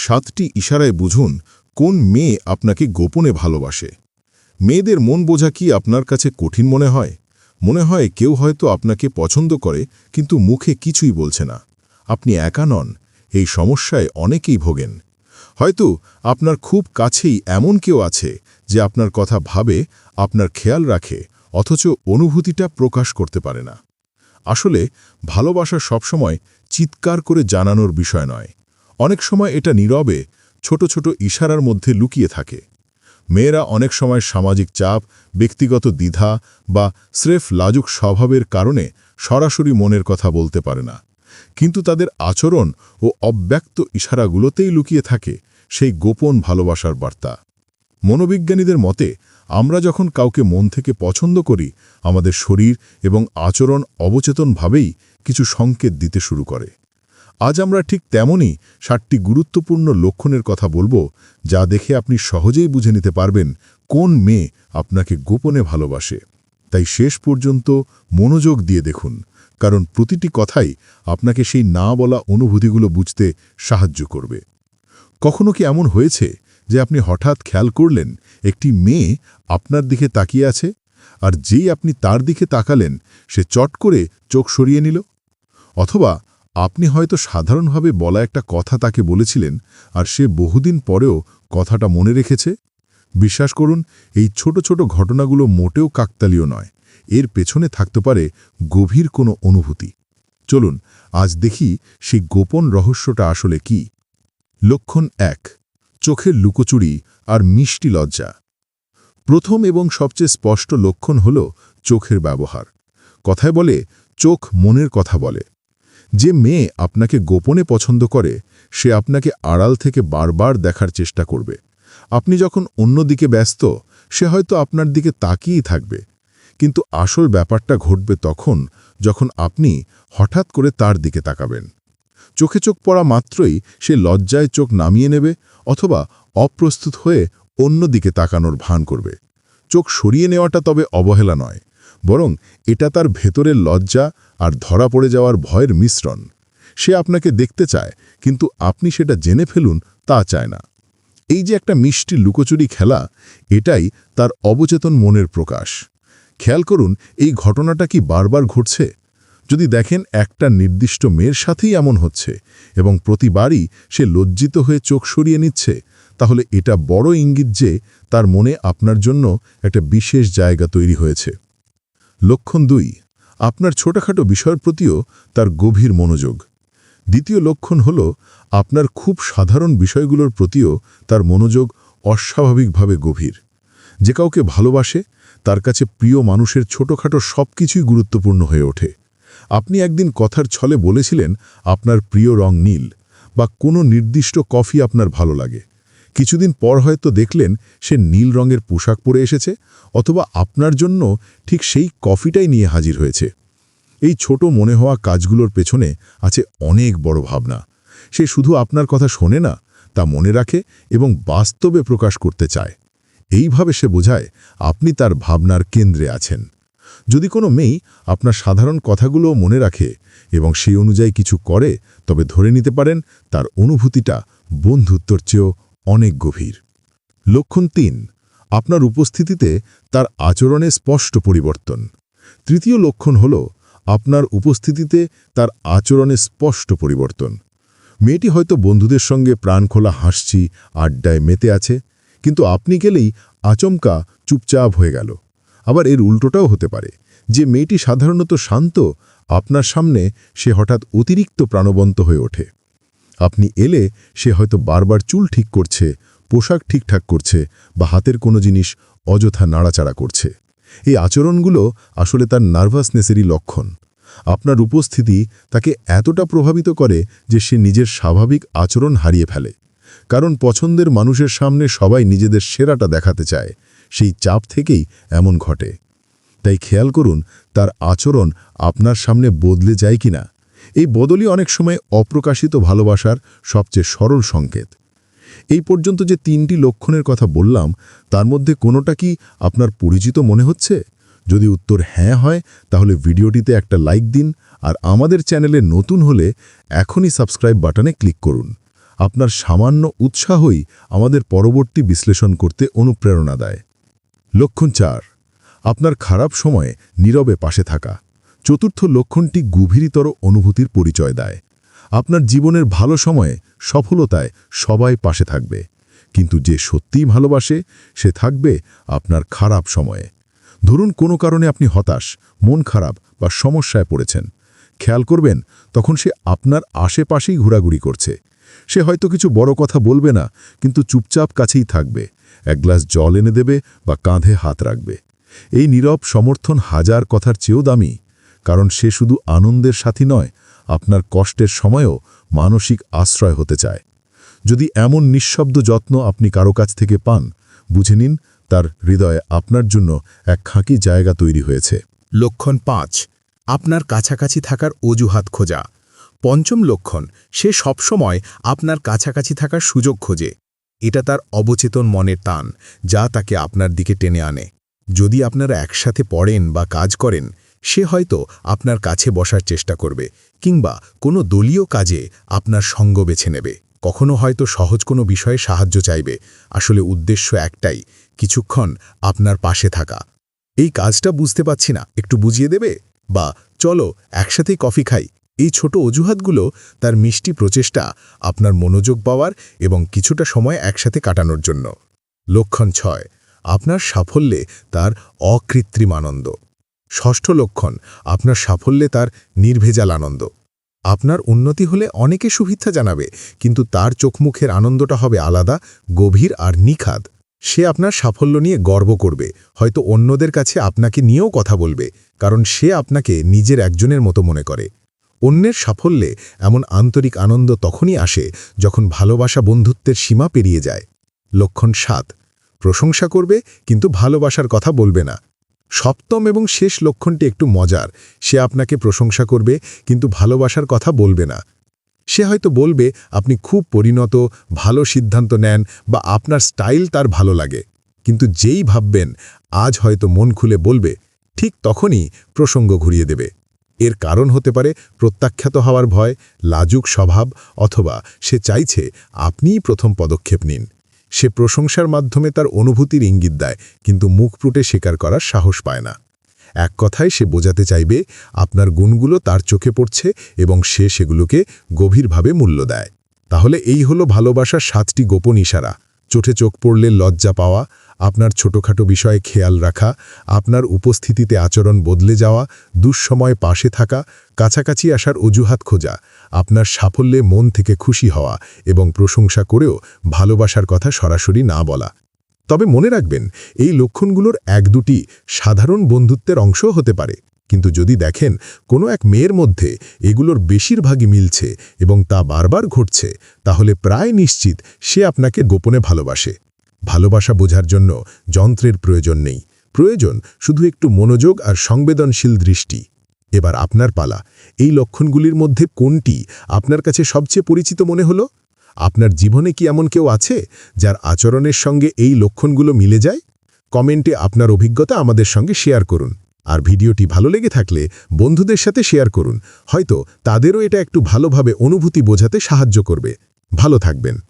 সাতটি ইশারায় বুঝুন কোন মেয়ে আপনাকে গোপনে ভালোবাসে। মেয়েদের মন বোঝা কি আপনার কাছে কঠিন মনে হয়? মনে হয় কেউ হয়তো আপনাকে পছন্দ করে, কিন্তু মুখে কিছুই বলছে না। আপনি একা নন, এই সমস্যায় অনেকেই ভোগেন। হয়তো আপনার খুব কাছেই এমন কেউ আছে যে আপনার কথা ভাবে, আপনার খেয়াল রাখে, অথচ অনুভূতিটা প্রকাশ করতে পারে না। আসলে ভালোবাসা সবসময় চিৎকার করে জানানোর বিষয় নয় অনেক সময় এটা নীরবে ছোট ছোট ইশারার মধ্যে লুকিয়ে থাকে। মেয়েরা অনেক সময় সামাজিক চাপ, ব্যক্তিগত দ্বিধা বা স্রেফ লাজুক স্বভাবের কারণে সরাসরি মনের কথা বলতে পারে না। কিন্তু তাদের আচরণ ও অব্যক্ত ইশারাগুলোতেই লুকিয়ে থাকে সেই গোপন ভালোবাসার বার্তা। মনোবিজ্ঞানীদের মতে, আমরা যখন কাউকে মন থেকে পছন্দ করি, আমাদের শরীর এবং আচরণ অবচেতনভাবেই কিছু সংকেত দিতে শুরু করে। আজ আমরা ঠিক তেমনই ষাটটি গুরুত্বপূর্ণ লক্ষণের কথা বলব, যা দেখে আপনি সহজেই বুঝে নিতে পারবেন কোন মেয়ে আপনাকে গোপনে ভালোবাসে। তাই শেষ পর্যন্ত মনোযোগ দিয়ে দেখুন, কারণ প্রতিটি কথাই আপনাকে সেই না বলা অনুভূতিগুলো বুঝতে সাহায্য করবে। কখনো কি এমন হয়েছে যে আপনি হঠাৎ খেয়াল করলেন একটি মেয়ে আপনার দিকে তাকিয়ে আছে, আর যেই আপনি তার দিকে তাকালেন সে চট করে চোখ সরিয়ে নিল? অথবা আপনি হয়তো সাধারণভাবে বলা একটা কথা তাকে বলেছিলেন, আর সে বহুদিন পরেও কথাটা মনে রেখেছে? বিশ্বাস করুন, এই ছোট ছোট ঘটনাগুলো মোটেও কাকতালীয় নয়। এর পেছনে থাকতে পারে গভীর কোনো অনুভূতি। চলুন, আজ দেখি সেই গোপন রহস্যটা আসলে কি। লক্ষণ এক, চোখের লুকোচুরি আর মিষ্টি লজ্জা। প্রথম এবং সবচেয়ে স্পষ্ট লক্ষণ হল চোখের ব্যবহার। কথায় বলে, চোখ মনের কথা বলে। যে মেয়ে আপনাকে গোপনে পছন্দ করে, সে আপনাকে আড়াল থেকে বারবার দেখার চেষ্টা করবে। আপনি যখন অন্যদিকে ব্যস্ত, সে হয়তো আপনার দিকে তাকিয়েই থাকবে। কিন্তু আসল ব্যাপারটা ঘটবে তখন যখন আপনি হঠাৎ করে তার দিকে তাকাবেন। চোখে চোখ পড়া মাত্রই সে লজ্জায় চোখ নামিয়ে নেবে অথবা অপ্রস্তুত হয়ে অন্য দিকে তাকানোর ভান করবে। চোখ সরিয়ে নেওয়াটা তবে অবহেলা নয়। বরং এটা তার ভেতরের লজ্জা আর ধরা পড়ে যাওয়ার ভয়ের মিশ্রণ। সে আপনাকে দেখতে চায়, কিন্তু আপনি সেটা জেনে ফেলুন, তা চায় না। এই যে একটা মিষ্টি লুকোচুরি খেলা, এটাই তার অবচেতন মনের প্রকাশ। খেয়াল করুন, এই ঘটনাটা কি বারবার ঘটছে? যদি দেখেন, একটা নির্দিষ্ট মেয়ের সাথেই এমন হচ্ছে এবং প্রতিবারই সে লজ্জিত হয়ে চোখ সরিয়ে নিচ্ছে, তাহলে এটা বড় ইঙ্গিত যে তার মনে আপনার জন্য একটা বিশেষ জায়গা তৈরি হয়েছে। লক্ষণ দুই, আপনার ছোটখাটো বিষয়ের প্রতিও তার গভীর মনোযোগ। দ্বিতীয় লক্ষণ হল, আপনার খুব সাধারণ বিষয়গুলোর প্রতিও তার মনোযোগ অস্বাভাবিকভাবে গভীর। যে কাউকে ভালোবাসে, তার কাছে প্রিয় মানুষের ছোটখাটো সব কিছুই গুরুত্বপূর্ণ হয়ে ওঠে। আপনি একদিন কথার ছলে বলেছিলেন, আপনার প্রিয় রং নীল বা কোনো নির্দিষ্ট কফি আপনার ভালো লাগে। কিছুদিন পর হয়তো দেখলেন সে নীল রঙের পোশাক পরে এসেছে অথবা আপনার জন্য ঠিক সেই কফিটাই নিয়ে হাজির হয়েছে। এই ছোট মনে হওয়া কাজগুলোর পেছনে আছে অনেক বড় ভাবনা। সে শুধু আপনার কথা শোনে না, তা মনে রাখে এবং বাস্তবে প্রকাশ করতে চায়। এইভাবে সে বোঝায় আপনি তার ভাবনার কেন্দ্রে আছেন। যদি কোনো মেয়ে আপনার সাধারণ কথাগুলো মনে রাখে এবং সেই অনুযায়ী কিছু করে, তবে ধরে নিতে পারেন তার অনুভূতিটা বন্ধুত্বর চেয়েও অনেক গভীর। লক্ষণ তিন, আপনার উপস্থিতিতে তার আচরণে স্পষ্ট পরিবর্তন। তৃতীয় লক্ষণ হল, আপনার উপস্থিতিতে তার আচরণে স্পষ্ট পরিবর্তন। মেয়েটি হয়তো বন্ধুদের সঙ্গে প্রাণখোলা হাসছি, আড্ডায় মেতে আছে, কিন্তু আপনি গেলেই আচমকা চুপচাপ হয়ে গেল। আবার এর উল্টোটাও হতে পারে, যে মেয়েটি সাধারণত শান্ত, আপনার সামনে সে হঠাৎ অতিরিক্ত প্রাণবন্ত হয়ে ওঠে। আপনি এলে সে হয়তো বারবার চুল ঠিক করছে, পোশাক ঠিকঠাক করছে বা হাতের কোনো জিনিস অযথা নাড়াচাড়া করছে। এই আচরণগুলো আসলে তার নার্ভাসনেসেরই লক্ষণ। আপনার উপস্থিতি তাকে এতটা প্রভাবিত করে যে সে নিজের স্বাভাবিক আচরণ হারিয়ে ফেলে। কারণ পছন্দের মানুষের সামনে সবাই নিজেদের সেরাটা দেখাতে চায়, সেই চাপ থেকেই এমন ঘটে। তাই খেয়াল করুন, তার আচরণ আপনার সামনে বদলে যায় কিনা। এই বদলই অনেক সময় অপ্রকাশিত ভালোবাসার সবচেয়ে সরল সংকেত। এই পর্যন্ত যে তিনটি লক্ষণের কথা বললাম, তার মধ্যে কোনোটা কি আপনার পরিচিত মনে হচ্ছে? যদি উত্তর হ্যাঁ হয়, তাহলে ভিডিওটিতে একটা লাইক দিন আর আমাদের চ্যানেলে নতুন হলে এখনই সাবস্ক্রাইব বাটনে ক্লিক করুন। আপনার সামান্য উৎসাহই আমাদের পরবর্তী বিশ্লেষণ করতে অনুপ্রেরণা দেয়। লক্ষণ চার, আপনার খারাপ সময়ে নীরবে পাশে থাকা। চতুর্থ লক্ষণটি গভীরতর অনুভূতির পরিচয় দেয়। আপনার জীবনের ভালো সময়ে, সফলতায় সবাই পাশে থাকবে। কিন্তু যে সত্যিই ভালোবাসে, সে থাকবে আপনার খারাপ সময়ে। ধরুন কোনো কারণে আপনি হতাশ, মন খারাপ বা সমস্যায় পড়েছেন। খেয়াল করবেন, তখন সে আপনার আশেপাশেই ঘোরাঘুরি করছে। সে হয়তো কিছু বড় কথা বলবে না, কিন্তু চুপচাপ কাছেই থাকবে। এক গ্লাস জল এনে দেবে বা কাঁধে হাত রাখবে। এই নীরব সমর্থন হাজার কথার চেয়েও দামি। কারণ সে শুধু আনন্দের সাথী নয়, আপনার কষ্টের সময়ও মানসিক আশ্রয় হতে চায়। যদি এমন নিঃশব্দ যত্ন আপনি কারও কাছ থেকে পান, বুঝে নিন তার হৃদয়ে আপনার জন্য এক খাঁকি জায়গা তৈরি হয়েছে। লক্ষণ পাঁচ, আপনার কাছাকাছি থাকার অজুহাত খোঁজা। পঞ্চম লক্ষণ, সে সবসময় আপনার কাছাকাছি থাকার সুযোগ খোঁজে। এটা তার অবচেতন মনের টান, যা তাকে আপনার দিকে টেনে আনে। যদি আপনারা একসাথে পড়েন বা কাজ করেন সে হয়তো আপনার কাছে বসার চেষ্টা করবে, কিংবা কোনো দলীয় কাজে আপনার সঙ্গ বেছে নেবে। কখনো হয়তো সহজ কোনো বিষয়ে সাহায্য চাইবে। আসলে উদ্দেশ্য একটাই, কিছুক্ষণ আপনার পাশে থাকা। এই কাজটা বুঝতে পাচ্ছি না, একটু বুঝিয়ে দেবে? বা চলো একসাথেই কফি খাই। এই ছোট অজুহাতগুলো, তার মিষ্টি প্রচেষ্টা, আপনার মনোযোগ পাওয়ার এবং কিছুটা সময় একসাথে কাটানোর জন্য। লক্ষণ ছয়, আপনার সাফল্যে তার অকৃত্রিম আনন্দ। ষষ্ঠ লক্ষণ, আপনার সাফল্যে তার নির্ভেজাল আনন্দ। আপনার উন্নতি হলে অনেকে শুভেচ্ছা জানাবে, কিন্তু তার চোখমুখের আনন্দটা হবে আলাদা, গভীর আর নিখাদ। সে আপনার সাফল্য নিয়ে গর্ব করবে, হয়তো অন্যদের কাছে আপনাকে নিয়েও কথা বলবে, কারণ সে আপনাকে নিজের একজনের মতো মনে করে। অন্যের সাফল্যে এমন আন্তরিক আনন্দ তখনই আসে যখন ভালোবাসা বন্ধুত্বের সীমা পেরিয়ে যায়। লক্ষণ সাত, প্রশংসা করবে, কিন্তু ভালোবাসার কথা বলবে না। সপ্তম এবং শেষ লক্ষণটি একটু মজার। সে আপনাকে প্রশংসা করবে, কিন্তু ভালোবাসার কথা বলবে না। সে হয়তো বলবে, আপনি খুব পরিণত, ভালো সিদ্ধান্ত নেন বা আপনার স্টাইল তার ভালো লাগে। কিন্তু যেই ভাববেন, আজ হয়তো মন খুলে বলবে, ঠিক তখনই প্রসঙ্গ ঘুরিয়ে দেবে। এর কারণ হতে পারে প্রত্যাখ্যাত হওয়ার ভয়, লাজুক স্বভাব, অথবা সে চাইছে আপনিই প্রথম পদক্ষেপ নিন। সে প্রশংসার মাধ্যমে তার অনুভূতির ইঙ্গিত দেয়, কিন্তু মুখ ফুটে স্বীকার করার সাহস পায় না। এক কথায় সে বোঝাতে চাইবে, আপনার গুণগুলো তার চোখে পড়ছে এবং সে সেগুলোকে গভীরভাবে মূল্য দেয়। তাহলে এই হলো ভালোবাসার সাতটি গোপন ইশারা। চোখে চোখ পড়লে লজ্জা পাওয়া আপনার ছোটখাটো বিষয়ে খেয়াল রাখা, আপনার উপস্থিতিতে আচরণ বদলে যাওয়া, দুঃসময় পাশে থাকা, কাছাকাছি আসার অজুহাত খোঁজা, আপনার সাফল্যে মন থেকে খুশি হওয়া এবং প্রশংসা করেও ভালোবাসার কথা সরাসরি না বলা। তবে মনে রাখবেন, এই লক্ষণগুলোর এক দুটি সাধারণ বন্ধুত্বের অংশ হতে পারে। কিন্তু যদি দেখেন, কোনো এক মেয়ের মধ্যে এগুলোর বেশিরভাগই মিলছে এবং তা বারবার ঘটছে, তাহলে প্রায় নিশ্চিত সে আপনাকে গোপনে ভালোবাসে। ভালোবাসা বোঝার জন্য যন্ত্রের প্রয়োজন নেই। প্রয়োজন শুধু একটু মনোযোগ আর সংবেদনশীল দৃষ্টি। এবার আপনার পালা। এই লক্ষণগুলির মধ্যে কোনটি আপনার কাছে সবচেয়ে পরিচিত মনে হলো? আপনার জীবনে কি এমন কেউ আছে যার আচরণের সঙ্গে এই লক্ষণগুলো মিলে যায়? কমেন্টে আপনার অভিজ্ঞতা আমাদের সঙ্গে শেয়ার করুন। আর ভিডিওটি ভালো লেগে থাকলে বন্ধুদের সাথে শেয়ার করুন। হয়তো তাদেরও এটা একটু ভালোভাবে অনুভূতি বোঝাতে সাহায্য করবে। ভালো থাকবেন।